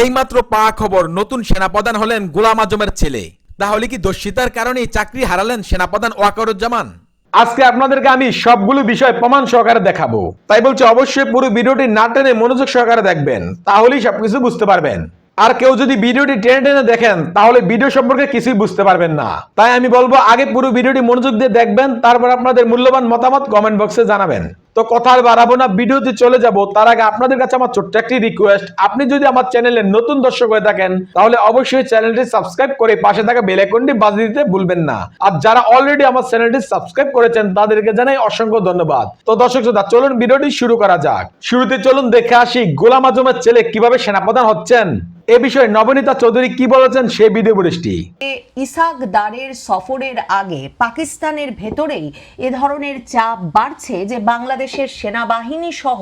এইমাত্র পা খবর, নতুন সেনাপ্রধান হলেন গোলাম আজমের ছেলে। তাহলে কি দস্যিতার কারণে চাকরি হারালেন সেনাপ্রধান ওয়াকারুজ্জামান? আজকে আপনাদেরকে আমি সবগুলো বিষয় প্রমাণ সহকারে দেখাবো। তাই বলছি অবশ্যই পুরো ভিডিওটি না টেনে মনোযোগ সহকারে দেখবেন, তাহলেই সবকিছু বুঝতে পারবেন। আর কেউ যদি ভিডিওটি টেনে টেনে দেখেন, তাহলে ভিডিও সম্পর্কে কিছুই বুঝতে পারবেন না। তাই আমি বলব, আগে পুরো ভিডিওটি মনোযোগ দিয়ে দেখবেন, তারপর আপনাদের মূল্যবান মতামত কমেন্ট বক্সে জানাবেন। তো কথা আর বাড়াবো না ভিডিওতে চলে যাব। তার আগে আপনাদের কাছে আমার ছোট্ট একটি রিকোয়েস্ট আপনি যদি আমার চ্যানেলে নতুন দর্শক হয়ে থাকেন, তাহলে অবশ্যই চ্যানেলটি সাবস্ক্রাইব করে পাশে থাকা বেল আইকনটি বাজিয়ে দিতে ভুলবেন না। আর যারা অলরেডি আমার চ্যানেলটি সাবস্ক্রাইব করেছেন, তাদেরকে জানাই অসংখ্য ধন্যবাদ। তো দর্শক শ্রোতা, চলুন ভিডিওটি শুরু করা যাক। শুরুতে চলুন দেখে আসি গোলাম আজমের ছেলে কীভাবে সেনাপ্রধান হচ্ছেন। এ বিষয়ে নবনীতা চৌধুরী কি বলেছেন সেই ভিডিও ফুটেজটি ইসাক দারের সফরের আগে পাকিস্তানের ভেতরেই এ ধরনের চাপ বাড়ছে যে বাংলাদেশের সেনাবাহিনী সহ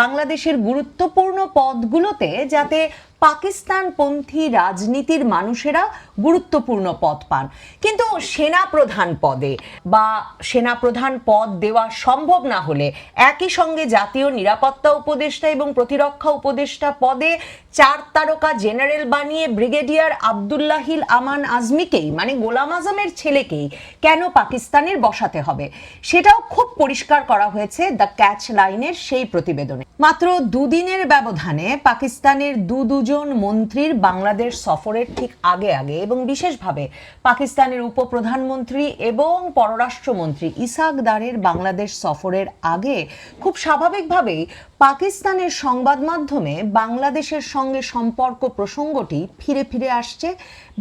বাংলাদেশের গুরুত্বপূর্ণ পদগুলোতে যাতে পাকিস্তানপন্থী রাজনীতির মানুষেরা গুরুত্বপূর্ণ পদ পান। কিন্তু সেনা প্রধান পদে বা সেনা প্রধান পদ দেওয়া সম্ভব না হলে একই সঙ্গে জাতীয় নিরাপত্তা উপদেষ্টা এবং প্রতিরক্ষা উপদেষ্টা পদে চার তারকা জেনারেল বানিয়ে ব্রিগেডিয়ার আবদুল্লাহিল আমান আজমিকেই মানে গোলাম আজমের ছেলেকেই কেন পাকিস্তানের বসাতে হবে? সেটাও খুব পরিষ্কার করা হয়েছে দ্য ক্যাচ লাইনের সেই প্রতিবেদনে। মাত্র দুদিনের ব্যবধানে পাকিস্তানের দু দুজন মন্ত্রীর বাংলাদেশ সফরের ঠিক আগে আগে এবং বিশেষভাবে পাকিস্তানের উপপ্রধানমন্ত্রী এবং পররাষ্ট্রমন্ত্রী ইসাক দারের বাংলাদেশ সফরের আগে খুব স্বাভাবিকভাবেই পাকিস্তানের সংবাদ মাধ্যমে বাংলাদেশের সঙ্গে সম্পর্ক প্রসঙ্গটি ফিরে ফিরে আসছে।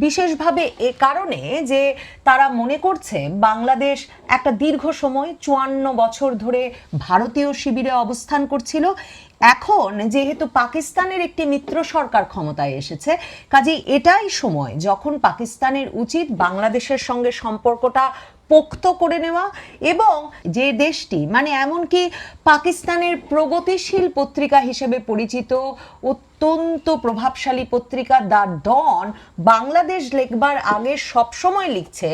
বিশেষভাবে এ কারণে যে তারা মনে করছে বাংলাদেশ একটা দীর্ঘ সময় চুয়ান্ন বছর ধরে ভারতীয় শিবিরে অবস্থান করছিল। এখন যেহেতু পাকিস্তানের একটি মিত্র সরকার ক্ষমতায় এসেছে, কাজেই এটাই সময় যখন পাকিস্তানের উচিত বাংলাদেশের সঙ্গে সম্পর্কটা পোক্ত করে নেওয়া এবং যে দেশটি মানে এমনকি পাকিস্তানের প্রগতিশীল পত্রিকা হিসেবে পরিচিত অত্যন্ত প্রভাবশালী পত্রিকা দ্য ডন বাংলাদেশ লেখবার আগে সবসময় লিখছে,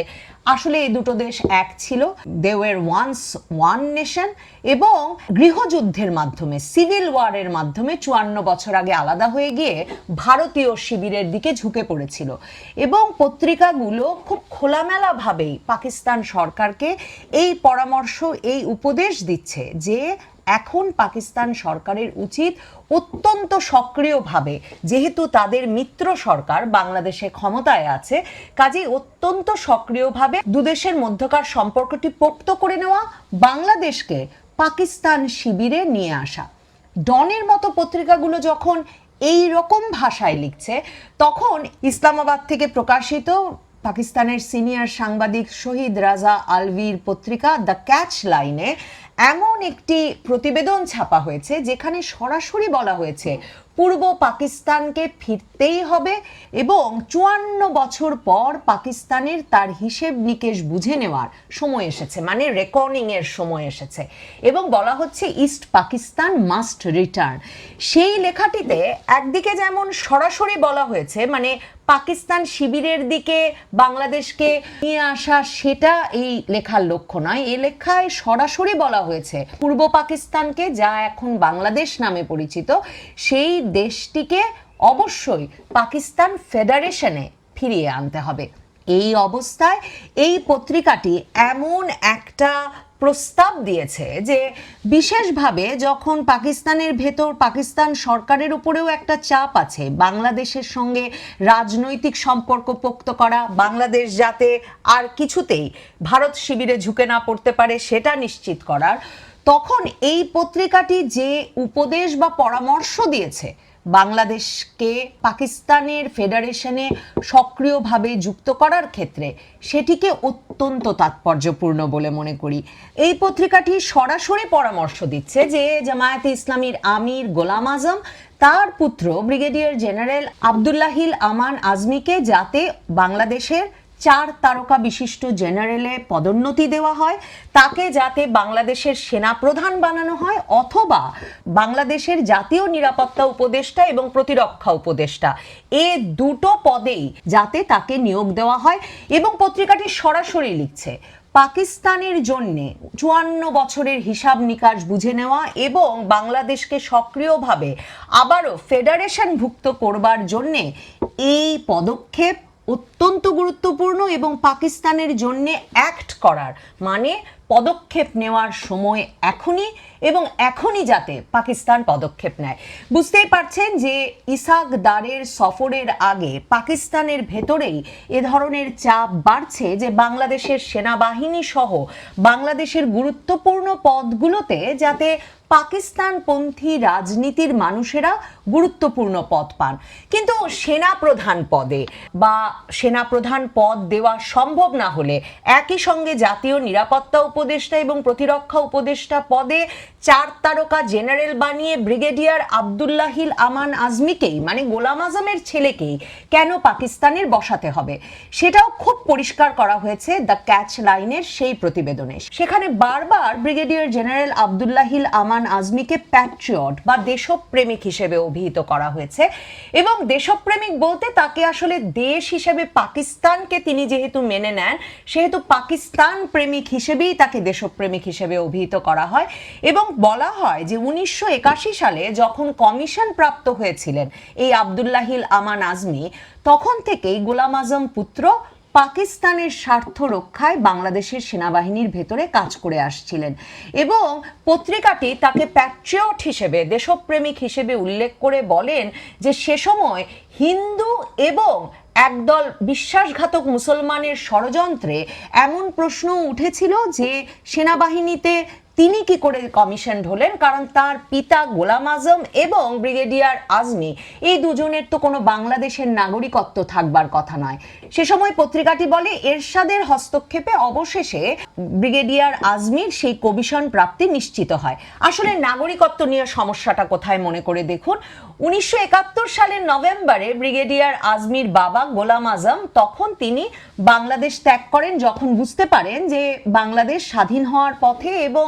আসলে এই দুটো দেশ এক ছিল they were once one nation এবং গৃহযুদ্ধের মাধ্যমে সিভিল ওয়ারের মাধ্যমে চুয়ান্ন বছর আগে আলাদা হয়ে গিয়ে ভারতীয় শিবিরের দিকে ঝুঁকে পড়েছিল। এবং পত্রিকাগুলো খুব খোলামেলাভাবেই পাকিস্তান সরকারকে এই পরামর্শ, এই উপদেশ দিচ্ছে যে এখন পাকিস্তান সরকারের উচিত অত্যন্ত সক্রিয়ভাবে, যেহেতু তাদের মিত্র সরকার বাংলাদেশে ক্ষমতায় আছে, কাজেই অত্যন্ত সক্রিয়ভাবে দুদেশের মধ্যকার সম্পর্কটি পোক্ত করে নেওয়া, বাংলাদেশকে পাকিস্তান শিবিরে নিয়ে আসা। ডনের মতো পত্রিকাগুলো যখন এই রকম ভাষায় লিখছে, তখন ইসলামাবাদ থেকে প্রকাশিত পাকিস্তানের সিনিয়র সাংবাদিক শহীদ রাজা আলভির পত্রিকা দ্য ক্যাচ লাইনে এমন একটি প্রতিবেদন ছাপা হয়েছে যেখানে সরাসরি বলা হয়েছে, পূর্ব পাকিস্তানকে ফিরতেই হবে এবং চুয়ান্ন বছর পর পাকিস্তানের তার হিসেব নিকেশ বুঝে নেওয়ার সময় এসেছে মানে রেকর্ডিং এর সময় এসেছে। এবং বলা হচ্ছে ইস্ট পাকিস্তান মাস্ট রিটার্ন। সেই লেখাটিতে একদিকে যেমন সরাসরি বলা হয়েছে মানে পাকিস্তান শিবিরের দিকে বাংলাদেশকে নিয়ে আসা সেটা এই লেখার লক্ষ্য নয়। এ লেখায় সরাসরি বলা হয়েছে, পূর্ব পাকিস্তানকে যা এখন বাংলাদেশ নামে পরিচিত, সেই দেশটিকে অবশ্যই পাকিস্তান ফেডারেশনে ফিরিয়ে আনতে হবে। এই অবস্থায় এই পত্রিকাটি এমন একটা প্রস্তাব দিয়েছে যে বিশেষভাবে যখন পাকিস্তানের ভেতর পাকিস্তান সরকারের উপরেও একটা চাপ আছে, বাংলাদেশের সঙ্গে রাজনৈতিক সম্পর্ক পোক্ত করা, বাংলাদেশ যাতে আর কিছুতেই ভারত শিবিরে ঝুঁকে না পড়তে পারে সেটা নিশ্চিত করার, তখন এই পত্রিকাটি যে উপদেশ বা পরামর্শ দিয়েছে বাংলাদেশকে পাকিস্তানের ফেডারেশনে সক্রিয়ভাবে যুক্ত করার ক্ষেত্রে সেটিকে অত্যন্ত তাৎপর্যপূর্ণ বলে মনে করি। এই পত্রিকাটি সরাসরি পরামর্শ দিচ্ছে যে জামায়াতে ইসলামীর আমির গোলাম আজম, তার পুত্র ব্রিগেডিয়ার জেনারেল আবদুল্লাহিল আমান আজমিকে যাতে বাংলাদেশের চার তারকা বিশিষ্ট জেনারেলে পদোন্নতি দেওয়া হয়। তাকে যাতে বাংলাদেশের সেনা প্রধান বানানো হয় অথবা বাংলাদেশের জাতীয় নিরাপত্তা উপদেষ্টা এবং প্রতিরক্ষা উপদেষ্টা। এ দুটো পদেই যাতে তাকে নিয়োগ দেওয়া হয় এবং পত্রিকাটি সরাসরি লিখছে। পাকিস্তানের জন্য চুয়ান্ন বছরের হিসাব নিকাশ বুঝে নেওয়া এবং বাংলাদেশকে সক্রিয়ভাবে আবারও ফেডারেশনভুক্ত করবার জন্যে এই পদক্ষেপ অত্যন্ত গুরুত্বপূর্ণ এবং পাকিস্তানের জন্য অ্যাক্ট করার মানে পদক্ষেপ নেওয়ার সময় এখনই এবং এখনই যাতে পাকিস্তান পদক্ষেপ নেয়। বুঝতেই পারছেন যে ইসাক দারের সফরের আগে পাকিস্তানের ভেতরেই এ ধরনের চাপ বাড়ছে যে বাংলাদেশের সেনাবাহিনী সহ বাংলাদেশের গুরুত্বপূর্ণ পদগুলোতে যাতে পাকিস্তানপন্থী রাজনীতির মানুষেরা গুরুত্বপূর্ণ পদ পান। কিন্তু সেনাপ্রধান পদে বা সেনাপ্রধান পদ দেওয়া সম্ভব না হলে একই সঙ্গে জাতীয় নিরাপত্তা উপদেষ্টা এবং প্রতিরক্ষা উপদেষ্টা পদে চার তারকা জেনারেল বানিয়ে ব্রিগেডিয়ার আবদুল্লাহিল আমান আজমিকেই মানে গোলাম আজমের ছেলেকেই কেন পাকিস্তানের বসাতে হবে? সেটাও খুব পরিষ্কার করা হয়েছে দ্য ক্যাচ লাইনের সেই প্রতিবেদনে। সেখানে বারবার ব্রিগেডিয়ার জেনারেল আবদুল্লাহিল আমান আজমিকে প্যাট্রিয়ট বা দেশপ্রেমিক হিসেবে অভিহিত করা হয়েছে। এবং দেশপ্রেমিক বলতে তাকে আসলে দেশ হিসেবে পাকিস্তানকে তিনি যেহেতু মেনে নেন, সেহেতু পাকিস্তান প্রেমিক হিসেবেই তাকে দেশপ্রেমিক হিসেবে অভিহিত করা হয়। এবং বলা হয় যে উনিশশো একাশি সালে যখন কমিশন প্রাপ্ত হয়েছিলেন এই আবদুল্লাহিল আমান আজমি, তখন থেকেই গোলাম আজম পুত্র পাকিস্তানের স্বার্থ রক্ষায় বাংলাদেশের সেনাবাহিনীর ভেতরে কাজ করে আসছিলেন এবং পত্রিকাটি তাকে প্যাট্রিয়ট হিসেবে, দেশপ্রেমিক হিসেবে উল্লেখ করে বলেন যে সে সময় হিন্দু এবং একদল বিশ্বাসঘাতক মুসলমানের ষড়যন্ত্রে এমন প্রশ্ন উঠেছিল যে সেনাবাহিনীতে তিনি কি করে কমিশন হলেন? কারণ তার পিতা গোলাম আজম এবং ব্রিগেডিয়ার আজমি, এই দুজনের তো কোনো বাংলাদেশের নাগরিকত্ব থাকবার কথা নয়। সে সময় পত্রিকাটি বলে, এরশাদের হস্তক্ষেপে অবশেষে ব্রিগেডিয়ার আজমির সেই কমিশন প্রাপ্তি নিশ্চিত হয়। আসলে নাগরিকত্ব নিয়ে সমস্যাটা কোথায় মনে করে দেখুন। উনিশশো একাত্তর সালের নভেম্বরে ব্রিগেডিয়ার আজমির বাবা গোলাম আজম তখন তিনি বাংলাদেশ ত্যাগ করেন যখন বুঝতে পারেন যে বাংলাদেশ স্বাধীন হওয়ার পথে এবং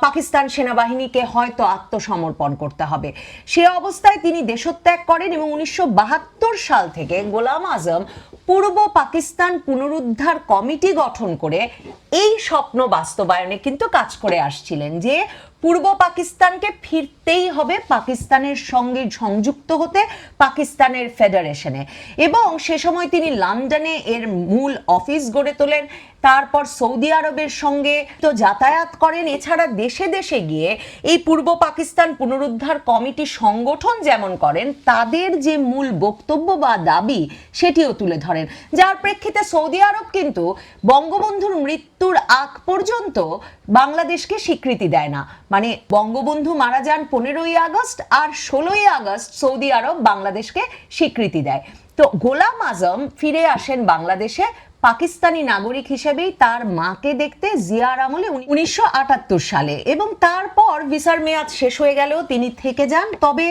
পাকিস্তান সেনাবাহিনীকে হয়তো আত্মসমর্পণ করতে হবে। সে অবস্থায় তিনি দেশত্যাগ করেন এবং উনিশশো বাহাত্তর সাল থেকে গোলাম আজম পূর্ব পাকিস্তান পুনরুদ্ধার কমিটি গঠন করে এই স্বপ্ন বাস্তবায়নে কিন্তু কাজ করে আসছিলেন যে পূর্ব পাকিস্তানকে ফিরতেই হবে পাকিস্তানের সঙ্গে সংযুক্ত হতে পাকিস্তানের ফেডারেশনে। এবং সে সময় তিনি লন্ডনে এর মূল অফিস গড়ে তোলেন। তারপর সৌদি আরবের সঙ্গে তো যাতায়াত করেন। এছাড়া দেশে দেশে গিয়ে এই পূর্ব পাকিস্তান পুনরুদ্ধার কমিটি সংগঠন যেমন করেন, তাদের যে মূল বক্তব্য বা দাবি সেটিও তুলে ধরেন। যার প্রেক্ষিতে সৌদি আরব কিন্তু বঙ্গবন্ধুর মৃত্যুর আগ পর্যন্ত বাংলাদেশকে স্বীকৃতি দেয় না। মানে বঙ্গবন্ধু মারা যান পনেরোই আগস্ট আর ষোলোই আগস্ট সৌদি আরব বাংলাদেশকে স্বীকৃতি দেয়। তো গোলাম আজম ফিরে আসেন বাংলাদেশে, পাকিস্তানি নাগরিক হিসেবেই তার মাকে দেখতে জিয়ার আমলে উনিশশো আটাত্তর সালে। এবং তারপর ভিসার মেয়াদ শেষ হয়ে গেলেও তিনি থেকে যান। তবে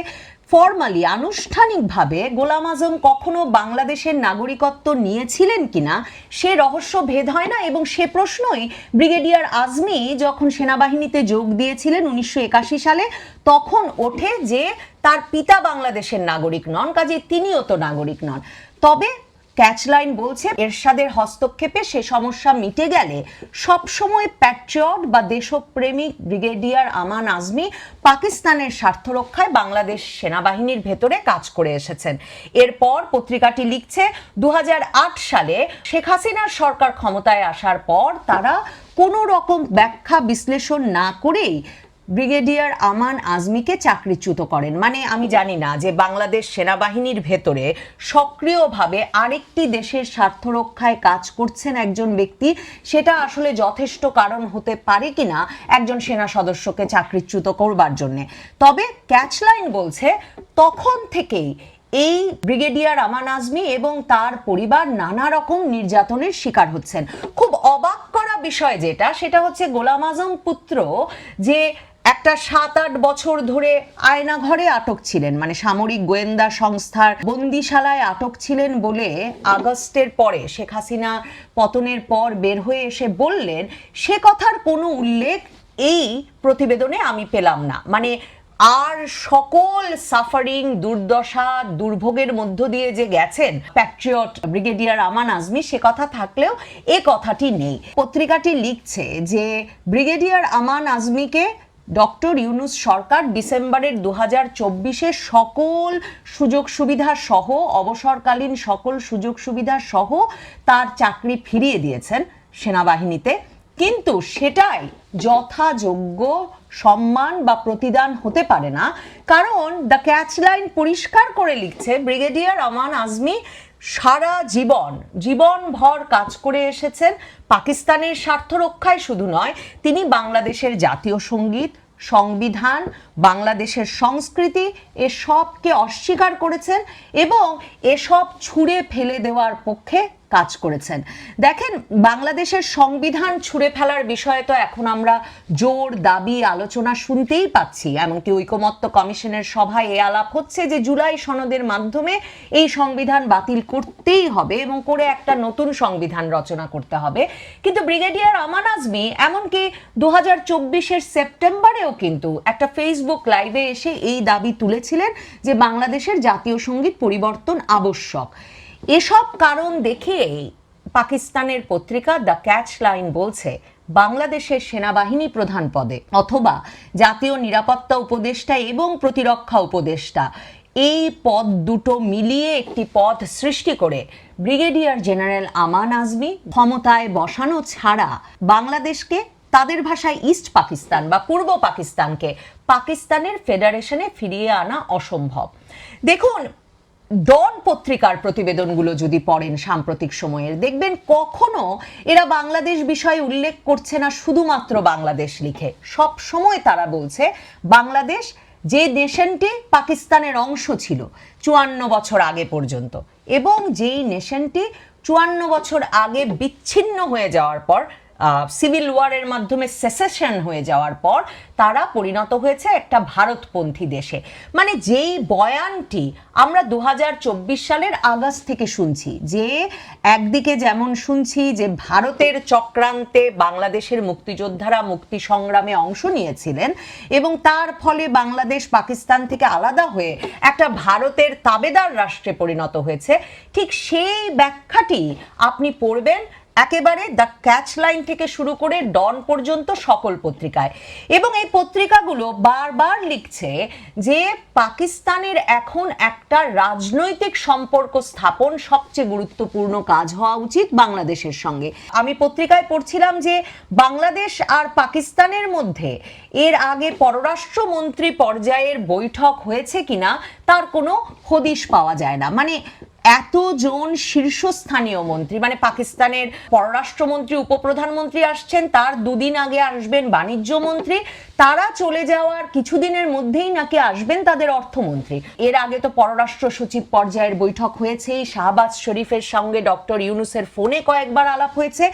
ফর্মালি আনুষ্ঠানিকভাবে গোলাম আজম কখনো বাংলাদেশের নাগরিকত্ব নিয়েছিলেন কিনা, সে রহস্য ভেদ হয় না এবং সে প্রশ্নই ব্রিগেডিয়ার আজমি যখন সেনাবাহিনীতে যোগ দিয়েছিলেন উনিশশো একাশি সালে, তখন ওঠে যে তার পিতা বাংলাদেশের নাগরিক নন কাজে তিনিও তো নাগরিক নন। তবে ক্যাচলাইন বলছে, এরশাদের হস্তক্ষেপে সে সমস্যা মিটে গেলে সবসময় প্যাট্রিয়ট বা দেশপ্রেমিক ব্রিগেডিয়ার আমান আজমি পাকিস্তানের স্বার্থ রক্ষায় বাংলাদেশ সেনাবাহিনীর ভেতরে কাজ করে এসেছেন। এরপর পত্রিকাটি লিখছে দু হাজার আট সালে শেখ হাসিনার সরকার ক্ষমতায় আসার পর তারা কোনো রকম ব্যাখ্যা বিশ্লেষণ না করেই ব্রিগেডিয়ার আমান আজমিকে চাকরিচ্যুত করেন। মানে আমি জানি না যে বাংলাদেশ সেনাবাহিনীর ভেতরে সক্রিয়ভাবে আরেকটি দেশের স্বার্থ রক্ষায় কাজ করছেন একজন ব্যক্তি। সেটা আসলে যথেষ্ট কারণ হতে পারে কিনা একজন সেনা সদস্যকে চাকরিচ্যুত করবার জন্যে। তবে ক্যাচলাইন বলছে, তখন থেকেই এই ব্রিগেডিয়ার আমান আজমি এবং তার পরিবার নানা রকম নির্যাতনের শিকার হচ্ছেন। খুব অবাক করা বিষয় যেটা, সেটা হচ্ছে গোলাম আজম পুত্র যে একটা সাত আট বছর ধরে আয়না ঘরে আটক ছিলেন মানে সামরিক গোয়েন্দা সংস্থার বন্দিশালায় আটক ছিলেন বলে আগস্টের পরে শেখ হাসিনা পতনের পর বের হয়ে এসে বললেন, সে কথার কোনো উল্লেখ এই প্রতিবেদনে আমি পেলাম না। মানে আর সকল সাফারিং দুর্দশা, দুর্ভোগের মধ্য দিয়ে যে গেছেন প্যাট্রিয়ট ব্রিগেডিয়ার আমান আজমি, সে কথা থাকলেও এ কথাটি নেই। পত্রিকাটি লিখছে যে ব্রিগেডিয়ার আমান আজমিকে ডক্টর ইউনুস সরকার ডিসেম্বরের দু হাজার চব্বিশে সকল সুযোগ সুবিধা সহ, অবসরকালীন সকল সুযোগ সুবিধা সহ তার চাকরি ফিরিয়ে দিয়েছেন সেনাবাহিনীতে। কিন্তু সেটাই যথাযোগ্য সম্মান বা প্রতিদান হতে পারে না। কারণ দ্য ক্যাচ লাইন পরিষ্কার করে লিখছে ব্রিগেডিয়ার আমান আজমি সারা জীবন, জীবনভর কাজ করে এসেছেন। পাকিস্তানের স্বার্থ রক্ষায় শুধু নয়, তিনি বাংলাদেশের জাতীয় সংগীত, সংবিধান, বাংলাদেশের সংস্কৃতি, এসবকে অস্বীকার করেছেন এবং এসব ছুঁড়ে ফেলে দেওয়ার পক্ষে কাজ করেছেন। দেখেন, বাংলাদেশের সংবিধান ছুঁড়ে ফেলার বিষয়ে তো এখন আমরা জোর দাবি, আলোচনা শুনতেই পাচ্ছি। এমনকি ঐকমত্য কমিশনের সভায় এ আলাপ হচ্ছে যে জুলাই সনদের মাধ্যমে এই সংবিধান বাতিল করতেই হবে এবং করে একটা নতুন সংবিধান রচনা করতে হবে। কিন্তু ব্রিগেডিয়ার আমান আজমি, এমনকি দু হাজার চব্বিশের সেপ্টেম্বরেও কিন্তু একটা ফেসবুক লাইভে এসে এই দাবি তুলেছিলেন যে বাংলাদেশের জাতীয় সংগীত পরিবর্তন আবশ্যক। এসব কারণ দেখে পাকিস্তানের পত্রিকা দ্য ক্যাচ লাইন বলছে, বাংলাদেশের সেনাবাহিনী প্রধান পদে অথবা জাতীয় নিরাপত্তা উপদেষ্টা এবং প্রতিরক্ষা উপদেষ্টা। এই পদ দুটো মিলিয়ে একটি পদ সৃষ্টি করে ব্রিগেডিয়ার জেনারেল আমান আজমি ক্ষমতায় বসানো ছাড়া বাংলাদেশকে তাদের ভাষায় ইস্ট পাকিস্তান বা পূর্ব পাকিস্তানকে পাকিস্তানের ফেডারেশনে ফিরিয়ে আনা অসম্ভব। দেখুন ডন পত্রিকার প্রতিবেদনগুলো যদি পড়েন সাম্প্রতিক সময়ের দেখবেন কখনো এরা বাংলাদেশ বিষয়ে উল্লেখ করছে না, শুধুমাত্র বাংলাদেশ লিখে। সব সময় তারা বলছে, বাংলাদেশ যে নেশনটি পাকিস্তানের অংশ ছিল চুয়ান্ন বছর আগে পর্যন্ত এবং যেই নেশনটি চুয়ান্ন বছর আগে বিচ্ছিন্ন হয়ে যাওয়ার পর সিভিল ওয়ারের মাধ্যমে সেসেশন হয়ে যাওয়ার পর তারা পরিণত হয়েছে একটা ভারতপন্থী দেশে। মানে যেই বয়ানটি আমরা দু হাজার চব্বিশ সালের আগস্ট থেকে শুনছি, যে একদিকে যেমন শুনছি যে ভারতের চক্রান্তে বাংলাদেশের মুক্তিযোদ্ধারা মুক্তি সংগ্রামে অংশ নিয়েছিলেন এবং তার ফলে বাংলাদেশ পাকিস্তান থেকে আলাদা হয়ে একটা ভারতের তাবেদার রাষ্ট্রে পরিণত হয়েছে, ঠিক সেই ব্যাখ্যাটি আপনি পড়বেন একেবারে দ্য ক্যাচ লাইন থেকে শুরু করে ডন পর্যন্ত সকল পত্রিকায়। এবং এই পত্রিকাগুলো বারবার লিখছে যে পাকিস্তানের এখন একটা রাজনৈতিক সম্পর্ক স্থাপন সবচেয়ে গুরুত্বপূর্ণ কাজ হওয়া উচিত বাংলাদেশের সঙ্গে। আমি পত্রিকায় পড়ছিলাম যে বাংলাদেশ আর পাকিস্তানের মধ্যে এর আগে পররাষ্ট্রমন্ত্রী পর্যায়ের বৈঠক হয়েছে কিনা, তার কোনো হদিশ পাওয়া যায় না। মানে এতজন শীর্ষস্থানীয় মন্ত্রী মানে পাকিস্তানের পররাষ্ট্রমন্ত্রী, উপপ্রধানমন্ত্রী আসছেন, তার দুদিন আগে আসবেন বাণিজ্য মন্ত্রী, তারা চলে যাওয়ার কিছুদিনের মধ্যেই নাকি আসবেন তাদের অর্থমন্ত্রী। এর আগে তো পররাষ্ট্র সচিব পর্যায়ের বৈঠক হয়েছেই শাহবাজ শরীফের সঙ্গে ডক্টর ইউনুসের ফোনে কয়েকবার আলাপ হয়েছে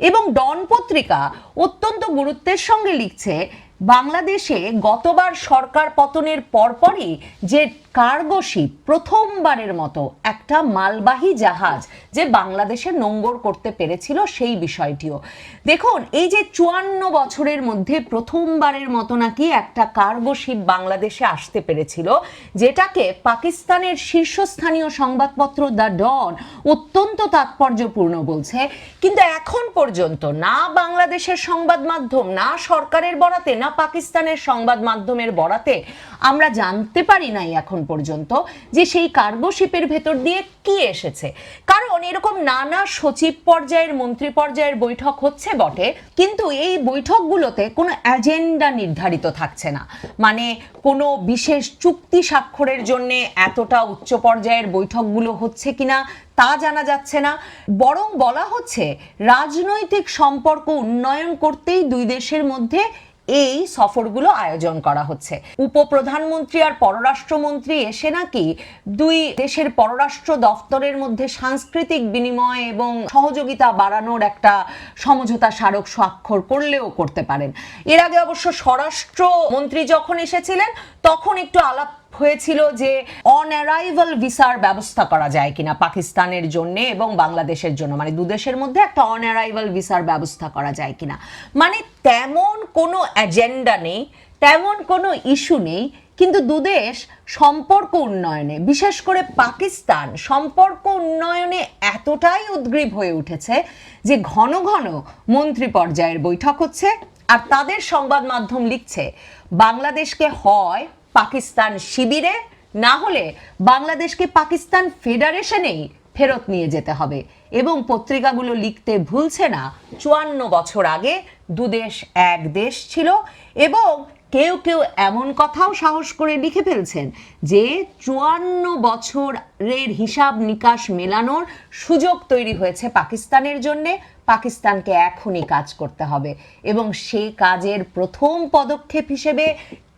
এবং ডন পত্রিকা অত্যন্ত গুরুত্বের সঙ্গে লিখছে বাংলাদেশে গতবার সরকার পতনের পরপরই যে কার্গো শিপ প্রথমবারের মতো একটা মালবাহী জাহাজ যে বাংলাদেশে নোঙ্গর করতে পেরেছিল সেই বিষয়টিও। দেখুন, এই যে চুয়ান্ন বছরের মধ্যে প্রথমবারের মতো নাকি একটা কার্গো শিপ বাংলাদেশে আসতে পেরেছিল, যেটাকে পাকিস্তানের শীর্ষস্থানীয় সংবাদপত্র দ্য ডন অত্যন্ত তাৎপর্যপূর্ণ বলছে। কিন্তু এখন পর্যন্ত না বাংলাদেশের সংবাদ মাধ্যম, না সরকারের বরাতে, না পাকিস্তানের সংবাদ মাধ্যমের বরাতে আমরা জানতে পারি নাই এখন পর্যন্ত যে সেই কার্গো শিপের ভেতর দিয়ে কি এসেছে। কারণ এরকম নানা সচিব পর্যায়ের, মন্ত্রী পর্যায়ের বৈঠক হচ্ছে বটে, কিন্তু এই বৈঠকগুলোতে কোনো এজেন্ডা নির্ধারিত থাকছে না। মানে কোনো বিশেষ চুক্তি স্বাক্ষরের জন্য এতটা উচ্চ পর্যায়ের বৈঠকগুলো হচ্ছে কিনা তা জানা যাচ্ছে না। বরং বলা হচ্ছে, রাজনৈতিক সম্পর্ক উন্নয়ন করতেই দুই দেশের মধ্যে এই সফরগুলো আয়োজন করা হচ্ছে। উপপ্রধানমন্ত্রী আর পররাষ্ট্রমন্ত্রী এসে নাকি দুই দেশের পররাষ্ট্র দফতরের মধ্যে সাংস্কৃতিক বিনিময় এবং সহযোগিতা বাড়ানোর একটা সমঝোতা স্মারক স্বাক্ষর করলেও করতে পারেন। এর আগে অবশ্য স্বরাষ্ট্র মন্ত্রী যখন এসেছিলেন, তখন একটু আলাপ হয়েছিল যে অন অ্যারাইভাল ভিসার ব্যবস্থা করা যায় কিনা পাকিস্তানের জন্য এবং বাংলাদেশের জন্য। মানে দুদেশের মধ্যে একটা অন অ্যারাইভাল ভিসার ব্যবস্থা করা যায় কিনা। মানে তেমন কোনো এজেন্ডা নেই, তেমন কোনো ইস্যু নেই, কিন্তু দুদেশ সম্পর্ক উন্নয়নে, বিশেষ করে পাকিস্তান সম্পর্ক উন্নয়নে এতটাই উদ্গ্রীব হয়ে উঠেছে যে ঘন ঘন মন্ত্রী পর্যায়ের বৈঠক হচ্ছে আর তাদের সংবাদ মাধ্যম লিখছে, বাংলাদেশকে হয় পাকিস্তান শিবিরে, না হলে বাংলাদেশকে পাকিস্তান ফেডারেশনেই ফেরত নিয়ে যেতে হবে। এবং পত্রিকাগুলো লিখতে ভুলছে না, চুয়ান্ন বছর আগে দুদেশ এক দেশ ছিল এবং কেউ কেউ এমন কথাও সাহস করে লিখে ফেলছেন যে চুয়ান্ন বছরের হিসাব নিকাশ মেলানোর সুযোগ তৈরি হয়েছে পাকিস্তানের জন্যে। পাকিস্তানকে এখনই কাজ করতে হবে এবং সেই কাজের প্রথম পদক্ষেপ হিসেবে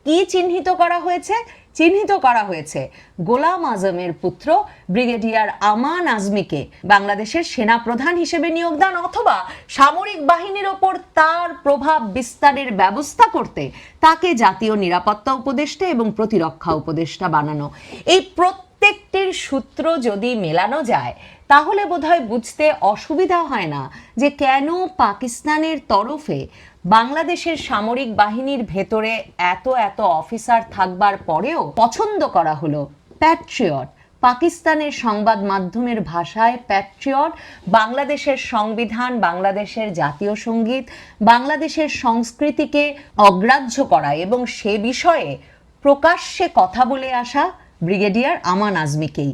কি চিহ্নিত করা হয়েছে? চিহ্নিত করা হয়েছে গোলাম আজমের পুত্র ব্রিগেডিয়ার আমান আজমিকে। বাংলাদেশের সেনা প্রধান হিসেবে নিয়োগদান অথবা সামরিক বাহিনীর ওপর তার প্রভাব বিস্তারের ব্যবস্থা করতে তাকে জাতীয় নিরাপত্তা উপদেষ্টা এবং প্রতিরক্ষা উপদেষ্টা বানানো। এই প্রত্যেকটির সূত্র যদি মেলানো যায়, তাহলে বোধহয় বুঝতে অসুবিধা হয় না যে কেন পাকিস্তানের তরফে বাংলাদেশের সামরিক বাহিনীর ভেতরে এত এত অফিসার থাকবার পরেও পছন্দ করা হলো প্যাট্রিয়ট। পাকিস্তানের সংবাদ মাধ্যমের ভাষায় প্যাট্রিয়ট, বাংলাদেশের সংবিধান, বাংলাদেশের জাতীয় সংগীত, বাংলাদেশের সংস্কৃতিকে অগ্রাহ্য করা এবং সে বিষয়ে প্রকাশ্যে কথা বলে আসা ব্রিগেডিয়ার আমান আজমিকেই।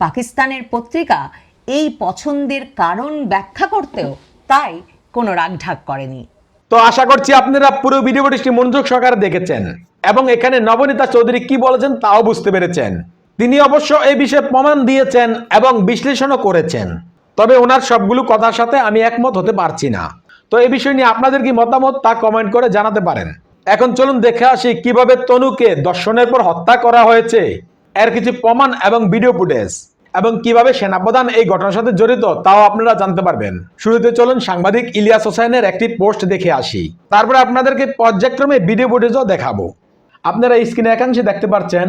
পাকিস্তানের পত্রিকা এই পছন্দের কারণ ব্যাখ্যা করতেও তাই কোনো রাগঢাক করেনি। তো আশা করছি আপনারা পুরো ভিডিওটি মনোযোগ সহকারে দেখেছেন এবং এখানে নবনীতা চৌধুরী কি বলেছেন তাও বুঝতে পেরেছেন। তিনি অবশ্য এই বিষয়ে প্রমাণ দিয়েছেন এবং বিশ্লেষণও করেছেন। তবে ওনার সবগুলো কথার সাথে আমি একমত হতে পারছি না। তো এই বিষয় নিয়ে আপনাদের কি মতামত তা কমেন্ট করে জানাতে পারেন। এখন চলুন দেখে আসি কীভাবে তনুকে দর্শনের পর হত্যা করা হয়েছে। এর কিছু প্রমাণ এবং ভিডিও ফুটেজ। এবং কীভাবে সেনাপ্রধান এই ঘটনার সাথে জড়িত তাও আপনারা জানতে পারবেন। শুরুতে চলুন সাংবাদিক ইলিয়াস হোসেনের একটি পোস্ট দেখে আসি। তারপরে আপনাদেরকে পর্যায়ক্রমে ভিডিও ফুটেজও দেখাবো। আপনারা স্ক্রিনে একাংশে দেখতে পাচ্ছেন,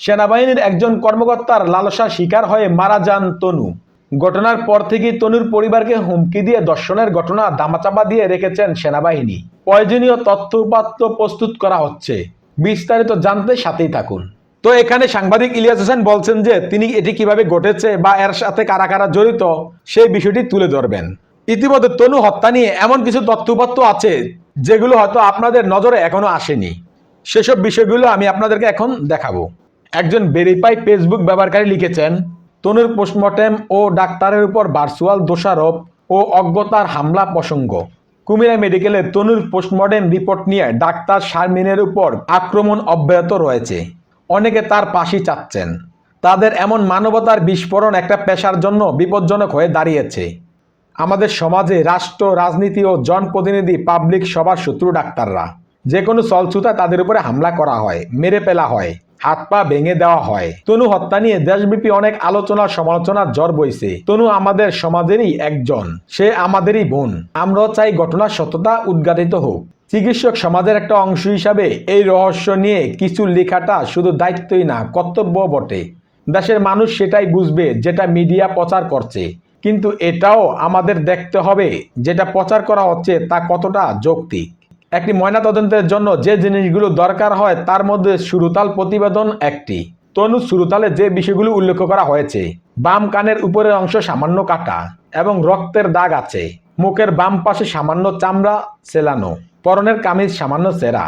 সেনাবাহিনীর একজন কর্মকর্তার লালসা শিকার হয়ে মারা যান তনু। ঘটনার পর থেকেই তনুর পরিবারকে হুমকি দিয়ে দর্শনের ঘটনা দামাচাপা দিয়ে রেখেছেন সেনাবাহিনী। প্রয়োজনীয় তথ্য উপাত্ত প্রস্তুত করা হচ্ছে। বিস্তারিত জানতে সাথেই থাকুন। তো এখানে সাংবাদিক ইলিয়াস হোসেন বলছেন যে তিনি এটি কীভাবে ঘটেছে বা এর সাথে কারা কারা জড়িত, সেই বিষয়টি তুলে ধরবেন। ইতিমধ্যে তনু হত্যা নিয়ে এমন কিছু তথ্যপত্র আছে যেগুলো হয়তো আপনাদের নজরে এখনও আসেনি। সেসব বিষয়গুলো আমি আপনাদেরকে এখন দেখাবো। একজন ভেরিফাই ফেসবুক ব্যবহারকারী লিখেছেন, তনুর পোস্টমর্টেম ও ডাক্তারের উপর ভার্চুয়াল দোষারোপ ও অজ্ঞতার হামলা প্রসঙ্গ। কুমিরা মেডিকেলে তনুর পোস্টমর্টেম রিপোর্ট নিয়ে ডাক্তার শারমিনের উপর আক্রমণ অব্যাহত রয়েছে। অনেকে তার পাশি চাচ্ছেন। তাদের এমন মানবতার বিস্ফোরণ একটা পেশার জন্য বিপজ্জনক হয়ে দাঁড়িয়েছে। আমাদের সমাজে রাষ্ট্র, রাজনীতি ও জনপ্রতিনিধি, পাবলিক সবার শত্রু ডাক্তাররা। যে কোনো চলছুতা তাদের উপরে হামলা করা হয়, মেরে ফেলা হয়, হাত পা ভেঙে দেওয়া হয়। তনু হত্যা নিয়ে দেশব্যাপী অনেক আলোচনা সমালোচনার জ্বর বইছে। তনু আমাদের সমাজেরই একজন, সে আমাদেরই বোন। আমরাও চাই ঘটনার সত্যতা উদ্ঘাটিত হোক। চিকিৎসক সমাজের একটা অংশ হিসাবে এই রহস্য নিয়ে কিছু লেখাটা শুধু দায়িত্বই না, কর্তব্য বটে। দেশের মানুষ সেটাই বুঝবে, যেটা মিডিয়া প্রচার করছে। কিন্তু এটাও আমাদের দেখতে হবে, যেটা প্রচার করা হচ্ছে তা কতটা যৌক্তিক। একটি ময়নাতদন্তের জন্য যে জিনিসগুলো দরকার হয়, তার মধ্যে সুরতাল প্রতিবেদন একটি। তনু সুরতালে যে বিষয়গুলো উল্লেখ করা হয়েছে, বাম কানের উপরের অংশ সামান্য কাটা এবং রক্তের দাগ আছে, মুখের বাম পাশে সামান্য চামড়া চেলানো পরনের কামিজ সামান্য চেরা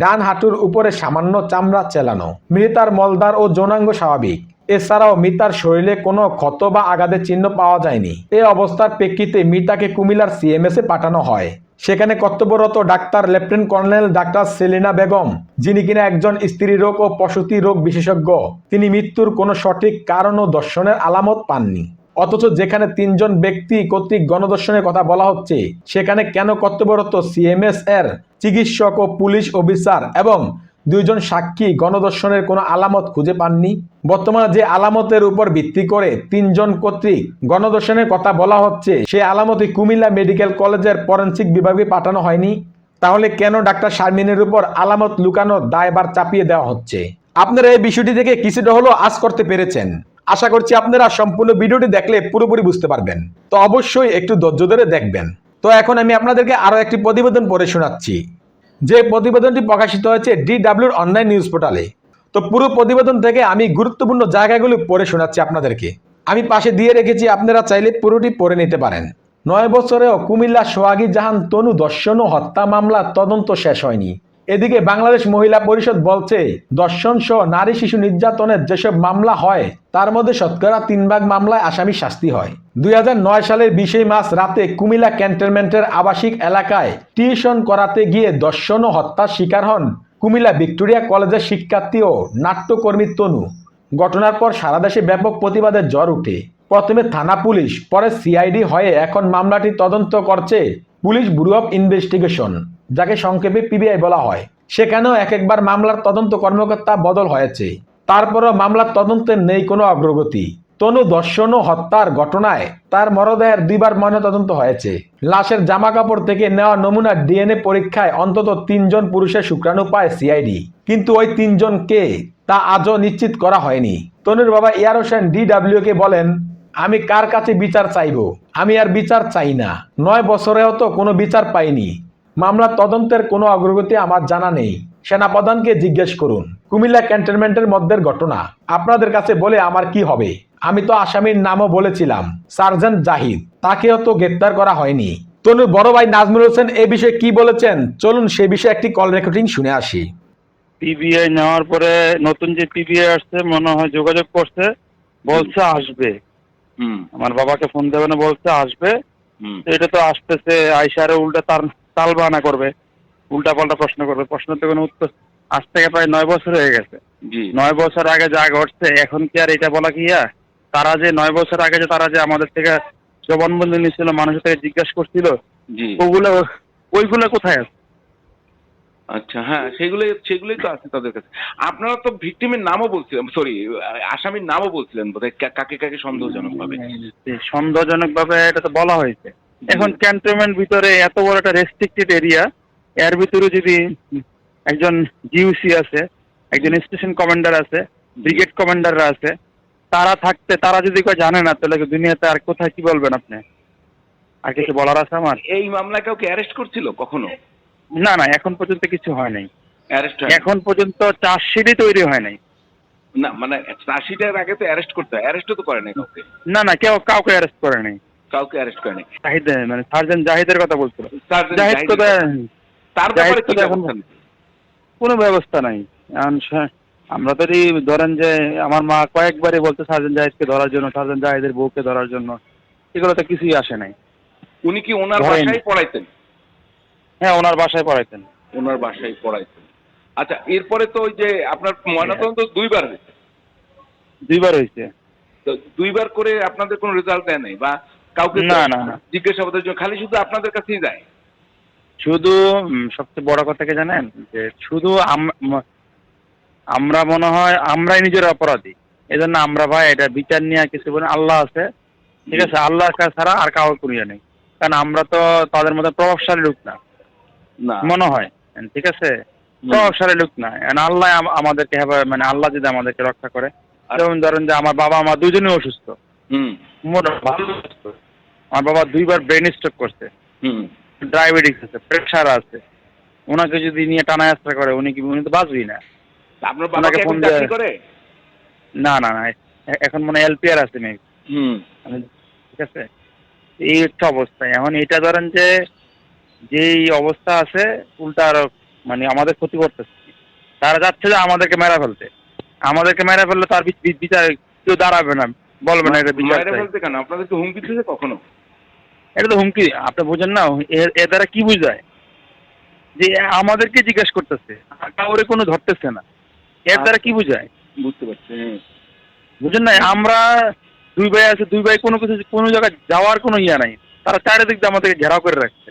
ডান হাঁটুর উপরে সামান্য চামড়া চেলানো। মৃতার মলদার ও যৌনাঙ্গ স্বাভাবিক। এছাড়াও মিতার শরীরে কোনো ক্ষত বা আঘাতের চিহ্ন পাওয়া যায়নি। এই অবস্থার প্রেক্ষিতে মিতাকে কুমিল্লার সিএমএস এ পাঠানো হয়। সেখানে কর্তব্যরত doctor lieutenant colonel doctor Selina Begum, যিনি কিনা একজন স্ত্রী রোগ ও প্রসূতি রোগ বিশেষজ্ঞ, তিনি মৃত্যুর কোনো সঠিক কারণ ও দর্শনের আলামত পাননি। অথচ যেখানে তিনজন ব্যক্তি কর্তৃক গণদর্শনের কথা বলা হচ্ছে, সেখানে কেন কর্তব্যরত সিএমএস এর চিকিৎসক ও পুলিশ অফিসার এবং দুইজন সাক্ষী গণদর্শনের কোনো আলামত খুঁজে পাননি? বর্তমানে যে আলামতের উপর ভিত্তি করে তিনজন কর্তৃক গণদর্শনের কথা বলা হচ্ছে সেই আলামতে কুমিল্লা মেডিকেল কলেজের ফরেন্সিক বিভাগে পাঠানো হয়নি। তাহলে কেন ডাক্তার শারমিনের উপর আলামত লুকানোর দায়বার চাপিয়ে দেওয়া হচ্ছে? আপনারা এই বিষয়টি থেকে কিছুটা হলেও আজ করতে পেরেছেন। আশা করছি আপনারা সম্পূর্ণ ভিডিওটি দেখলে পুরোপুরি বুঝতে পারবেন। তো অবশ্যই একটু ধৈর্য ধরে দেখবেন। তো এখন আমি আপনাদেরকে আরও একটি প্রতিবেদন পড়ে শোনাচ্ছি। যে প্রতিবেদনটি প্রকাশিত হয়েছে ডিডাব্লিউর অনলাইন নিউজ পোর্টালে তো পুরো প্রতিবেদন থেকে আমি গুরুত্বপূর্ণ জায়গাগুলো পড়ে শোনাচ্ছি আপনাদেরকে। আমি পাশে দিয়ে রেখেছি, আপনারা চাইলে পুরোটি পড়ে নিতে পারেন। নয় বছরেও কুমিল্লা সোহাগী জাহান তনু দর্শন হত্যা মামলা তদন্ত শেষ হয়নি। এদিকে বাংলাদেশ মহিলা পরিষদ বলছে, দর্শন সহ নারী শিশু নির্যাতনের যেসব মামলা হয়, তার মধ্যে শতকরা তিন ভাগ মামলায় আসামি শাস্তি হয়। দুই নয় সালের বিশে মাস রাতে কুমিল্লা ক্যান্টনমেন্টের আবাসিক এলাকায় টিউশন করাতে গিয়ে দর্শন ও হত্যার শিকার হন কুমিল্লা ভিক্টোরিয়া কলেজের শিক্ষার্থী ও নাট্যকর্মী তনু। ঘটনার পর সারা দেশে ব্যাপক প্রতিবাদের জ্বর উঠে। প্রথমে থানা পুলিশ, পরে সিআইডি হয়ে এখন মামলাটি তদন্ত করছে পুলিশ ব্যুরো অফ ইনভেস্টিগেশন। যাকে সংক্ষেপে পিবিআই বলা হয়। সেখানেও এক একবার মামলার তদন্ত কর্মকর্তা বদল হয়েছে? তারপরও মামলার তদন্তের নেই কোনো অগ্রগতি। তনু দর্শন ও হত্যার ঘটনায় তার মরদেহের দুইবার ময়নাতদন্ত হয়েছে। লাশের জামা কাপড় থেকে নেওয়া নমুনা ডিএনএ পরীক্ষায় অন্তত তিনজন পুরুষের শুক্রাণু পায় সিআইডি কিন্তু ওই তিনজন কে, তা আজও নিশ্চিত করা হয়নি। তনুর বাবা ইয়ার হোসেন ডিডাব্লিউ কে বলেন, আমি কার কাছে বিচার চাইব? আমি আর বিচার চাই না। নয় বছরেও তো কোনো বিচার পাইনি। মামলার তদন্তের কোনো অগ্রগতি আমার জানা নেই। সেনাপ্রধানকে জিজ্ঞেস করুন। কুমিল্লা ক্যান্টনমেন্টের মধ্যের ঘটনা। আপনাদের কাছে বলে আমার কি হবে? আমি তো আসামির নামও বলেছিলাম সার্জেন্ট জাহিদ। তাকেও তো গ্রেপ্তার করা হয়নি। তনুর বড় ভাই নাজমুল হোসেন এ বিষয়ে কি বলেছেন? চলুন সে বিষয়ে একটি কল রেকর্ডিং শুনে আসি। পিবিআই নেওয়ার পরে নতুন যে পিবিআই আসছে মনে হয় যোগাযোগ করছে বলছে আসবে। হুম আমার বাবাকে ফোন দেবে না বলছে আসবে। এটা তো আসতেছে আইসারে উল্টা তার তাল বাহানা করবে উল্টা পাল্টা প্রশ্ন করবে। প্রশ্ন তো কোনো উত্তর আজ থেকে প্রায় নয় বছর হয়ে গেছে। নয় বছর আগে যা ঘটছে এখন কি আর এটা বলা কি ইয়া? তারা যে নয় বছর আগে যে তারা যে আমাদের থেকে জবানবন্দি নিয়েছিল মানুষের থেকে জিজ্ঞাসা করছিল ওগুলো ওইগুলো কোথায় আছে? আচ্ছা হ্যাঁ সেগুলোই সেগুলোই তো আছে তাদের কাছে। আপনারা তো ভিকটিমের নামও বলছিলেন সরি আসামির নামও বলছিলেন বোধহয় কাকে কাকে সন্দেহজনক ভাবে সন্দেহজনক ভাবে এটা তো বলা হয়েছে। এখন ক্যান্টনমেন্ট ভিতরে এত বড় একটা রেস্ট্রিক্টেড এরিয়া এর ভিতরে যদি একজন জিউসি আছে একজন স্টেশন কমান্ডার আছে ব্রিগেড কমান্ডাররা আছে তারা থাকতে তারা যদি কেউ জানে না তাহলে কি দুনিয়াতে আর কোথায় কি বলবেন আপনি? আর কিছু বলার আছে আমার? এই মামলায় কাউকে অ্যারেস্ট করছিল কখনো? না না এখন পর্যন্ত কিছু হয় নাই। অ্যারেস্ট এখন পর্যন্ত চার্জশিটই তৈরি হয় নাই। না মানে চাষিটার আগে তো অ্যারেস্ট করতে হয়। অ্যারেস্টও তো করে নাই কাউকে। না না কেউ কাউকে অ্যারেস্ট করে নাই। কাউকে অ্যারেস্ট করে নাই জাহিদ মানে সার্জন জাহিদের কথা বলছিল জাহিদ কোথায়? তার ব্যাপারে কি ব্যবস্থা কোনো ব্যবস্থা নাই। আমরা তো ধরেন যে আমার মা কয়েকবারই বলতে সার্জন জাহিদকে ধরার জন্য সার্জন জাহিদের বউকে ধরার জন্য। এগুলো তো কিছুই আসে নাই। উনি কি ওনার বাসায় পড়াইতেন? হ্যাঁ ওনার বাসায় পড়াইতেন। ওনার বাসায় পড়াইতেন। আচ্ছা এরপরে তো ওই যে আপনার ময়নাতদন্ত দুইবার হয়েছে। দুইবার হয়েছে। তো দুইবার করে আপনাদের কোনো রেজাল্ট দেয় নাই? বা কাউকে না, না। জিজ্ঞাসাবাদের জন্য খালি শুধু আপনাদের কাছেই যায়? শুধু সবচেয়ে বড় কথা কি জানেন? যে শুধু আমরা মনে হয় আমরাই নিজের অপরাধী। এই জন্য আমরা ভাই এটা বিচার নিয়ে কিছু বলে আল্লাহ আছে। ঠিক আছে? আল্লাহ ছাড়া আর কাউকে করিয়া নেই। কারণ আমরা তো তাদের মধ্যে প্রভাবশালী লোক না। মনে হয়। ঠিক আছে? প্রভাবশালী লোক না। আল্লাহ আমাদেরকে মানে আল্লাহ যদি আমাদেরকে রক্ষা করে। যেমন ধরেন যে আমার বাবা মা দুজনেই অসুস্থ। ভালো অসুস্থ। আমার বাবা দুইবার ব্রেন স্ট্রোক করছে। হুম। ডায়াবেটিস আছে প্রেশার আছে। ওনাকে যদি নিয়ে টানা যাত্রা করে উনি কি উনি তো বাঁচবই না। আপনার এখন চাকরি করে? না না না এখন মনে এলপিআর আছে মেয়ে হুম। ঠিক আছে? এই একটা অবস্থা। এখন এটা ধরেন যে যেই অবস্থা আছে উল্টা আরও মানে আমাদের ক্ষতি করতেছে। তারা যাচ্ছে যে আমাদেরকে মেরা ফেলতে। আমাদেরকে মেরা ফেললে তার বিচ- বিচ- বিচার কেউ দাঁড়াবে না বলবে না এটা বিচার। বলতে কেন? আপনাদেরকে হুমকি কখনো? এটা তো হুমকি আপনি বুঝেন না এ- এ দ্বারা কি বুঝায়? যে আমাদেরকে জিজ্ঞেস করতেছে কাউরে কোনো ধরতেছে না। এর দ্বারা কি বুঝায়? বুঝতে পারছি হ্যাঁ। বুঝেন না আমরা দুই ভাই আছে দুই ভাই কোনো কিছু কোনো জায়গায় যাওয়ার কোনো ইয়া নাই। তারা চারিদিক দিয়ে আমাদেরকে ঘেরাও করে রাখছে।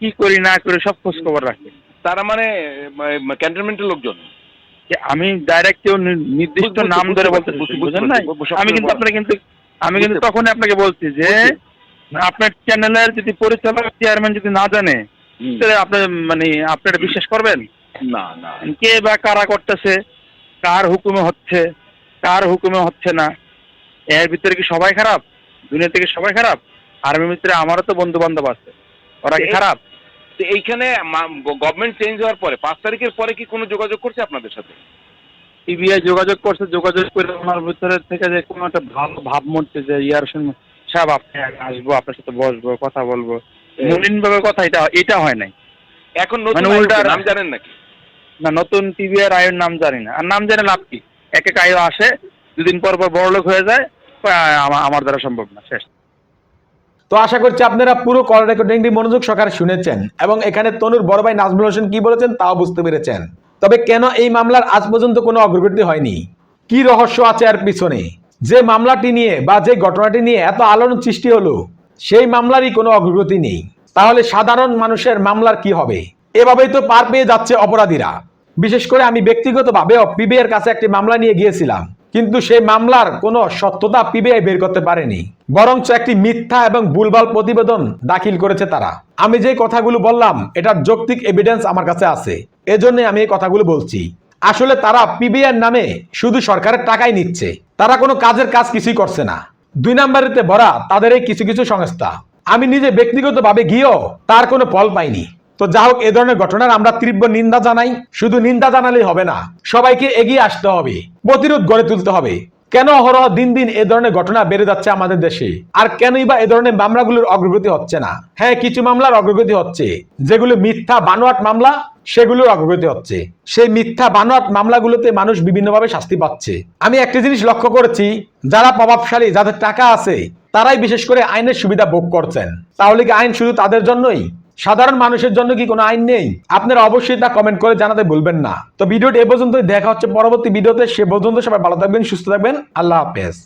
কি করি না করি সব খোঁজ খবর রাখে তারা মানে ক্যান্টনমেন্টের লোকজন? যে আমি ডাইরেক্ট কেউ নির্দিষ্ট নাম ধরে বলতে বুঝেন না আমি কিন্তু আপনাকে কিন্তু আমি কিন্তু তখনই আপনাকে বলছি যে আপনার চ্যানেলের যদি পরিচালক চেয়ারম্যান যদি না জানে তাহলে আপনি মানে বিশ্বাস করবেন? না না। কে বা কারা করতেছে কার হুকুমে হচ্ছে কার হুকুমে হচ্ছে না এর ভিতরে কি সবাই খারাপ? দুনিয়া থেকে সবাই খারাপ? আর্মির ভিতরে আমারও তো বন্ধু বান্ধব আছে। ওরা কি খারাপ? তো এইখানে গভর্নমেন্ট চেঞ্জ হওয়ার পরে পাঁচ তারিখের পরে কি কোনো যোগাযোগ করছে আপনাদের সাথে? সিবিআই যোগাযোগ করছে যোগাযোগ করে ওনার ভিতরে থেকে যে কোনো একটা ভালো ভাব মরছে যে ইয়ার শুন সাহেব আপনি আসব আপনার সাথে বসবো কথা বলব। মলিন ভাবে কথা এটা এটা হয় নাই। এখন নতুন মানে নাম জানেন নাকি? না নতুন টিভি আর আয়ের নাম জানি না। আর নাম জেনে লাভ কি? এক এক আয়ো আসে দুদিন পর পর বড় লোক হয়ে যায় আমার দ্বারা সম্ভব না শেষ। তো আশা করছি আপনারা পুরো কল রেকর্ডিংটি মনোযোগ সহকারে শুনেছেন এবং এখানে তনুর বড় ভাই নাজমুল হোসেন কি বলেছেন তাও বুঝতে পেরেছেন। তবে কেন এই মামলার আজ পর্যন্ত কোনো অগ্রগতি হয়নি? কি রহস্য আছে আর পিছনে? যে মামলাটি নিয়ে বা যে ঘটনাটি নিয়ে এত আলোড়ন সৃষ্টি হলো, সেই মামলারই কোনো অগ্রগতি নেই। তাহলে সাধারণ মানুষের মামলার কি হবে? এভাবেই তো পার পেয়ে যাচ্ছে অপরাধীরা। বিশেষ করে আমি ব্যক্তিগতভাবেও পিবিআইয়ের কাছে একটি মামলা নিয়ে গিয়েছিলাম। কিন্তু সেই মামলার কোনো সত্যতা পিবিআই বের করতে পারেনি। বরঞ্চ একটি মিথ্যা এবং ভুলভাল প্রতিবেদন দাখিল করেছে তারা। আমি যে কথাগুলো বললাম, এটার যৌক্তিক এভিডেন্স আমার কাছে আছে। এজন্য আমি এই কথাগুলো বলছি। আসলে তারা পিবিআই নামে শুধু সরকারের টাকাই নিচ্ছে। তারা কোনো কাজের কাজ কিছুই করছে না। দুই নাম্বারেতে ভরা তাদের এই কিছু কিছু সংস্থা। আমি নিজে ব্যক্তিগতভাবে গিয়েও তার কোনো ফল পাইনি। তো যা হোক, এ ধরনের ঘটনার আমরা তীব্র নিন্দা জানাই। শুধু নিন্দা জানালেই হবে না, সবাইকে এগিয়ে আসতে হবে, প্রতিরোধ গড়ে তুলতে হবে। কেন অহরহ দিন দিন এ ধরনের ঘটনা বেড়ে যাচ্ছে আমাদের দেশে? আর কেনই বা এ ধরনের মামলাগুলোর অগ্রগতি হচ্ছে না? হ্যাঁ কিছু মামলার অগ্রগতি হচ্ছে, যেগুলো মিথ্যা, বানোয়াট মামলা সেগুলোর অগ্রগতি হচ্ছে। সেই মিথ্যা বানোয়াট মামলাগুলোতে মানুষ বিভিন্নভাবে শাস্তি পাচ্ছে। আমি একটা জিনিস লক্ষ্য করেছি, যারা প্রভাবশালী, যাদের টাকা আছে, তারাই বিশেষ করে আইনের সুবিধা ভোগ করছেন। তাহলে কি আইন শুধু তাদের জন্যই? সাধারণ মানুষের জন্য কি কোনো আইন নেই? আপনারা অবশ্যই তা কমেন্ট করে জানাতে ভুলবেন না। তো ভিডিওটি এ পর্যন্তই, দেখা হচ্ছে পরবর্তী ভিডিওতে। সে পর্যন্ত সবাই ভালো থাকবেন, সুস্থ থাকবেন। আল্লাহ হাফেজ।